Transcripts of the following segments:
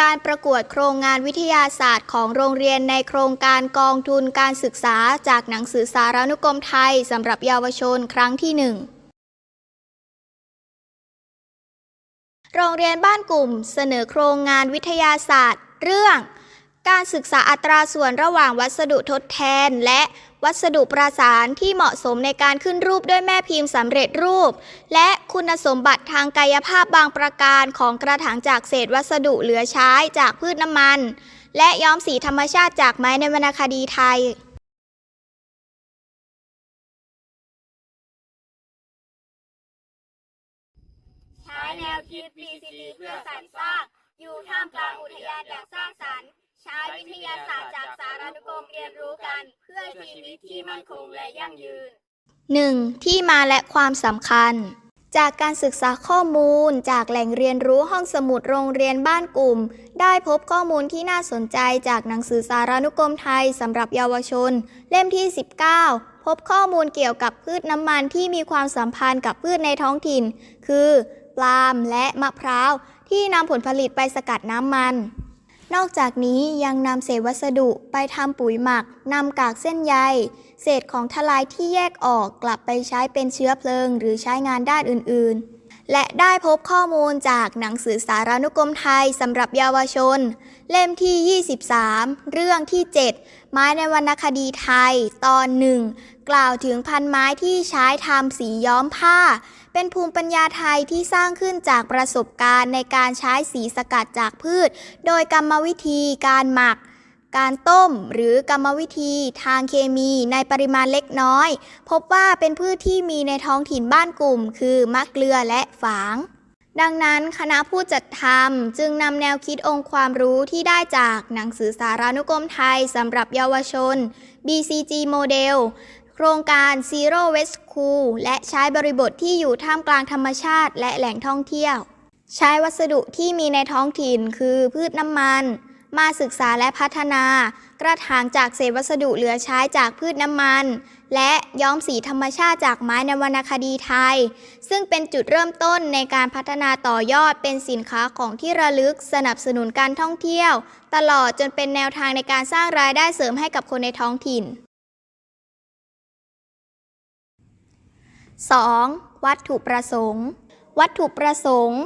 การประกวดโครงงานวิทยาศาสตร์ของโรงเรียนในโครงการกองทุนการศึกษาจากหนังสือสารานุกรมไทยสำหรับเยาวชนครั้งที่หนึ่งโรงเรียนบ้านกลุ่มเสนอโครงงานวิทยาศาสตร์ เรื่อง การศึกษาอัตราส่วนระหว่างวัสดุทดแทนและ วัสดุประสานที่เหมาะสมในการขึ้นรูปด้วยแม่พิมพ์สำเร็จรูป และคุณสมบัติทางกายภาพบางประการของกระถางจากเศษวัสดุเหลือใช้จากพืชน้ำมัน และย้อมสีธรรมชาติจากไม้ในวรรณคดีไทยใช้แนวคิด PCT เพื่อสรรสร้าง อยู่ท่ามกลางอุทยานอย่างสร้างสรรค์ ใช้วิทยาศาสตร์จากสารานุกรมเรียนรู้กัน เพื่อชีวิตที่มั่นคงและยั่งยืน 1. ที่มาและความสำคัญ จากการศึกษาข้อมูล จากแหล่งเรียนรู้ห้องสมุดโรงเรียนบ้านกลุ่ม ได้พบข้อมูลที่น่าสนใจจากหนังสือสารานุกรมไทยสำหรับเยาวชน เล่มที่ 19 พบข้อมูลเกี่ยวกับพืชน้ำมันที่มีความสัมพันธ์กับพืชในท้องถิ่น คือปาล์มและมะพร้าว ที่นำผลผลิตไปสกัดน้ำมัน นอกจากนี้ยังนำเศษวัสดุไปทำปุ๋ยหมักนำกากเส้นใย เศษของทลายที่แยกออกกลับไปใช้เป็นเชื้อเพลิง หรือใช้งานด้านอื่น ๆ และได้พบข้อมูลจากหนังสือสารานุกรมไทยสำหรับเยาวชน เล่มที่ 23 เรื่องที่ 7 ไม้ในวรรณคดีไทย ตอนหนึ่งกล่าวถึงพันไม้ที่ใช้ทำสีย้อมผ้า เป็นภูมิปัญญาไทยที่สร้างขึ้นจากประสบการณ์ในการใช้สีสกัดจากพืช โดยกรรมวิธีการหมัก การต้มหรือกรรมวิธีทางเคมีในปริมาณเล็กน้อย พบว่าเป็นพืชที่มีในท้องถิ่นบ้านกลุ่ม คือมะเกลือและฝางดังนั้นคณะผู้จัดทำจึงนำแนวคิดองค์ความรู้ที่ได้จากหนังสือสารานุกรมไทยสำหรับเยาวชน BCG โมเดล โครงการ Zero Waste School และใช้บริบทที่อยู่ท่ามกลางธรรมชาติและแหล่งท่องเที่ยว ใช้วัสดุที่มีในท้องถิ่นคือพืชน้ำมัน มาศึกษาและพัฒนา กระถางจากเศษวัสดุเหลือใช้จากพืชน้ำมัน และย้อมสีธรรมชาติจากไม้ในวรรณคดีไทย ซึ่งเป็นจุดเริ่มต้นในการพัฒนาต่อยอดเป็นสินค้าของที่ระลึกสนับสนุนการท่องเที่ยว ตลอดจนเป็นแนวทางในการสร้างรายได้เสริมให้กับคนในท้องถิ่น 2. วัตถุประสงค์ วัตถุประสงค์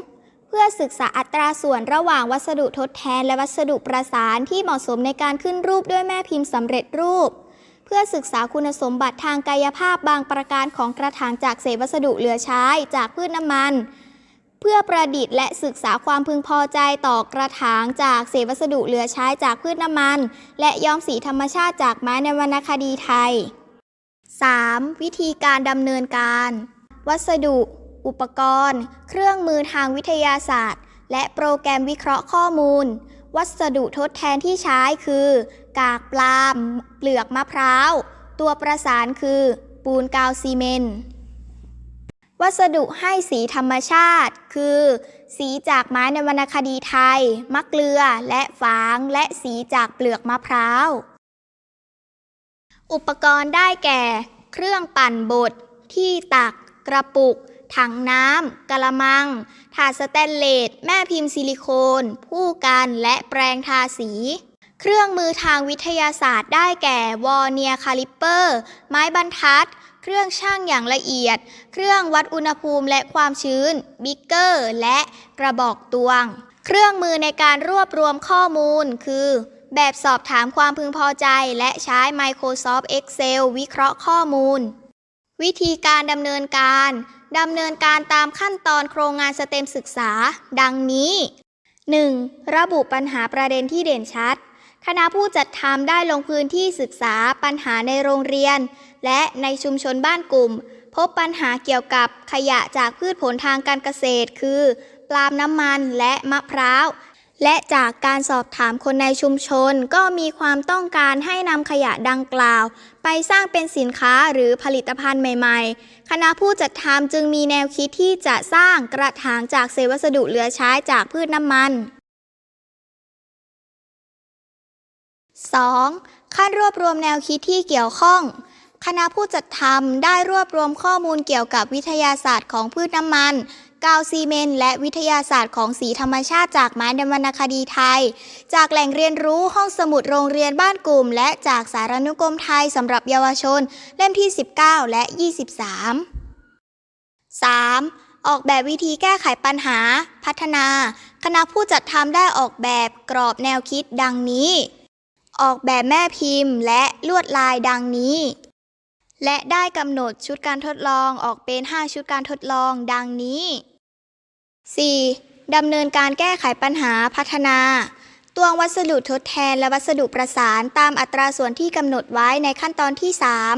เพื่อศึกษาอัตราส่วนระหว่างวัสดุทดแทนและวัสดุประสานที่เหมาะสมในการขึ้นรูปด้วยแม่พิมพ์สำเร็จรูป เพื่อศึกษาคุณสมบัติทางกายภาพบางประการของกระถางจากเศษวัสดุเหลือใช้จากพืชน้ำมัน เพื่อประดิษฐ์และศึกษาความพึงพอใจต่อกระถางจากเศษวัสดุเหลือใช้จากพืชน้ำมัน และย้อมสีธรรมชาติจากไม้ในวรรณคดีไทย 3. วิธีการดำเนินการ วัสดุ อุปกรณ์ เครื่องมือทางวิทยาศาสตร์ และโปรแกรมวิเคราะห์ข้อมูล วัสดุทดแทนที่ใช้คือ กากปลาล์มเปลือกมะพร้าว ตัวประสานคือ ปูนกาวซีเมนต์วัสดุให้สีธรรมชาติ คือ สีจากไม้ในวรรณคดีไทย มะเกลือและฝาง และสีจากเปลือกมะพร้าว อุปกรณ์ได้แก่ เครื่องปั่นบด ที่ตัก กระปุก ถังน้ำกระมัง ถาดสแตนเลส แม่พิมพ์ซิลิโคน ผู้กันและแปรงทาสี เครื่องมือทางวิทยาศาสตร์ได้แก่ วอร์เนียคาลิปเปอร์ ไม้บรรทัด เครื่องช่างอย่างละเอียด เครื่องวัดอุณหภูมิและความชื้น บิ๊กเกอร์ และกระบอกตวง เครื่องมือในการรวบรวมข้อมูลคือ แบบสอบถามความพึงพอใจ และใช้ Microsoft Excel วิเคราะห์ข้อมูล วิธีการดำเนินการ ดำเนินการตามขั้นตอนโครงงานสเต็มศึกษา ดังนี้ 1. ระบุปัญหาประเด็นที่เด่นชัด คณะผู้จัดทำได้ลงพื้นที่ศึกษาปัญหาในโรงเรียน และในชุมชนบ้านกลุ่ม พบปัญหาเกี่ยวกับขยะจากพืชผลทางการเกษตร คือปาล์มน้ำมันและมะพร้าว และจากการสอบถามคนในชุมชนก็มีความต้องการให้นำขยะดังกล่าว ไปสร้างเป็นสินค้าหรือผลิตภัณฑ์ใหม่ ๆ คณะผู้จัดทำจึงมีแนวคิดที่จะสร้างกระถางจากเศษวัสดุเหลือใช้จากพืชน้ำมัน 2. ขั้นรวบรวมแนวคิดที่เกี่ยวข้อง คณะผู้จัดทำได้รวบรวมข้อมูลเกี่ยวกับวิทยาศาสตร์ของพืชน้ำมัน กาวซีเมนและวิทยาศาสตร์ของสีธรรมชาติจากไม้ในวรรณคดีไทย จากแหล่งเรียนรู้ห้องสมุดโรงเรียนบ้านกลุ่ม และจากสารนุกรมไทยสำหรับเยาวชน เล่มที่ 19 และ 23 3. ออกแบบวิธีแก้ไขปัญหา พัฒนา คณะผู้จัดทำได้ออกแบบกรอบแนวคิดดังนี้ ออกแบบแม่พิมพ์และลวดลายดังนี้ และได้กำหนดชุดการทดลองออกเป็น 5 ชุดการทดลองดังนี้ 4. ดำเนินการแก้ไขปัญหาพัฒนาตวงวัสดุทดแทนและวัสดุประสานตามอัตราส่วนที่กำหนดไว้ในขั้นตอนที่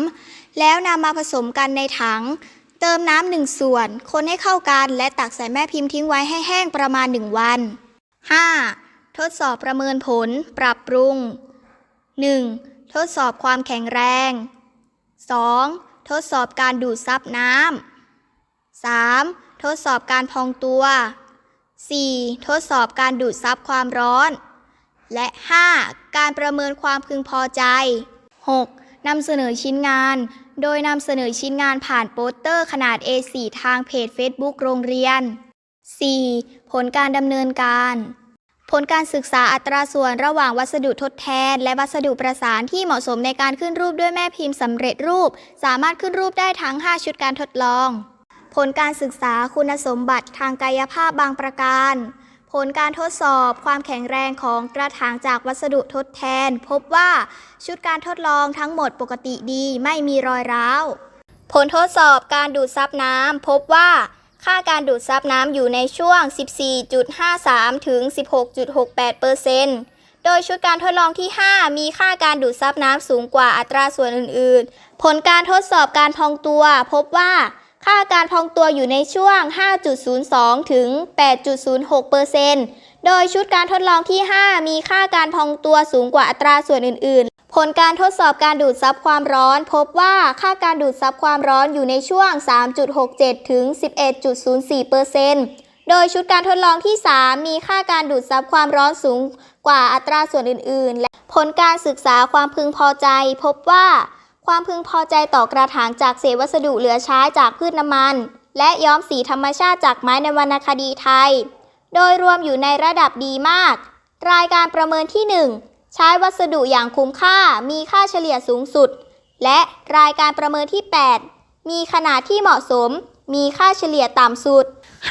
3 แล้วนำมาผสมกันในถัง เติมน้ำหนึ่งส่วน คนให้เข้ากัน และตักใส่แม่พิมพ์ทิ้งไว้ให้แห้งประมาณ 1 วัน 5. ทดสอบประเมินผล ปรับปรุง 1. ทดสอบความแข็งแรง 2. ทดสอบการดูดซับน้ำ 3. ทดสอบการพองตัว 4. ทดสอบการดูดซับความร้อน และ 5. การประเมินความพึงพอใจ 6. นำเสนอชิ้นงาน โดยนำเสนอชิ้นงานผ่านโปสเตอร์ขนาด A4 ทางเพจ Facebook โรงเรียน 4. ผลการดำเนินการ ผลการศึกษาอัตราส่วนระหว่างวัสดุทดแทน และวัสดุประสานที่เหมาะสมในการขึ้นรูปด้วยแม่พิมพ์สำเร็จรูป สามารถขึ้นรูปได้ทั้ง 5 ชุดการทดลอง ผลการศึกษาคุณสมบัติทางกายภาพบางประการ ผลการทดสอบความแข็งแรงของกระถางจากวัสดุทดแทน พบว่าชุดการทดลองทั้งหมดปกติดีไม่มีรอยร้าว ผลทดสอบการดูดซับน้ำพบว่า ค่าการดูดซับน้ำอยู่ในช่วง 14.53 ถึง 16.68เปอร์เซ็นต์โดยชุดการทดลองที่ 5 มีค่าการดูดซับน้ำสูงกว่าอัตราส่วนอื่น ๆ ผลการทดสอบการพองตัวพบว่าค่าการพองตัวอยู่ในช่วง 5.02 ถึง 8.06เปอร์เซ็นต์โดยชุดการทดลองที่ 5 มีค่าการพองตัวสูงกว่าอัตราส่วนอื่นๆ ผลการทดสอบการดูดซับความร้อน พบว่าค่าการดูดซับความร้อนอยู่ในช่วง 3.67 ถึง 11.04เปอร์เซ็นต์โดยชุดการทดลองที่ 3 มีค่าการดูดซับความร้อนสูงกว่าอัตราส่วนอื่น ๆ และผลการศึกษาความพึงพอใจ พบว่า ความพึงพอใจต่อกระถางจากเศษวัสดุเหลือใช้จากพืชน้ำมัน และย้อมสีธรรมชาติจากไม้ในวรรณคดีไทย โดยรวมอยู่ในระดับดีมาก รายการประเมินที่ 1 ใช้วัสดุอย่างคุ้มค่ามีค่าเฉลี่ยสูงสุด และรายการประเมินที่ 8 มีขนาดที่เหมาะสม มีค่าเฉลี่ยต่ำสุด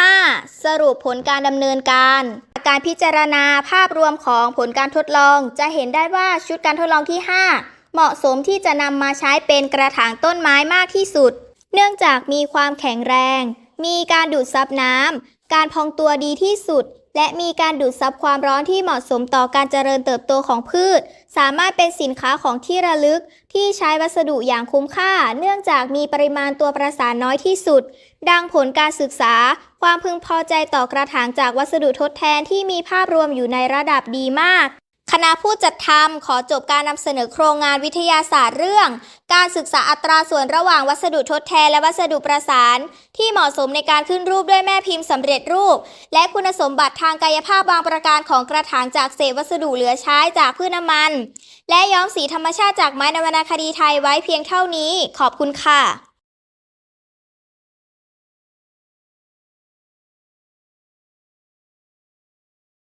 5. สรุปผลการดำเนินการการพิจารณาภาพรวมของผลการทดลอง จะเห็นได้ว่าชุดการทดลองที่ 5 เหมาะสมที่จะนำมาใช้เป็นกระถางต้นไม้มากที่สุด เนื่องจากมีความแข็งแรง มีการดูดซับน้ำการพองตัวดีที่สุด และมีการดูดซับความร้อนที่เหมาะสมต่อการเจริญเติบโตของพืช สามารถเป็นสินค้าของที่ระลึกที่ใช้วัสดุอย่างคุ้มค่า เนื่องจากมีปริมาณตัวประสานน้อยที่สุด ดังผลการศึกษา ความพึงพอใจต่อกระถางจากวัสดุทดแทนที่มีภาพรวมอยู่ในระดับดีมาก คณะผู้จัดทำขอจบการนำเสนอโครงงานวิทยาศาสตร์เรื่อง การศึกษาอัตราส่วนระหว่างวัสดุทดแทนและวัสดุประสาน ที่เหมาะสมในการขึ้นรูปด้วยแม่พิมพ์สำเร็จรูป และคุณสมบัติทางกายภาพบางประการของกระถางจากเศษวัสดุเหลือใช้จากพืชน้ำมัน และย้อมสีธรรมชาติจากไม้นวรรณคดีไทยไว้เพียงเท่านี้ ขอบคุณค่ะ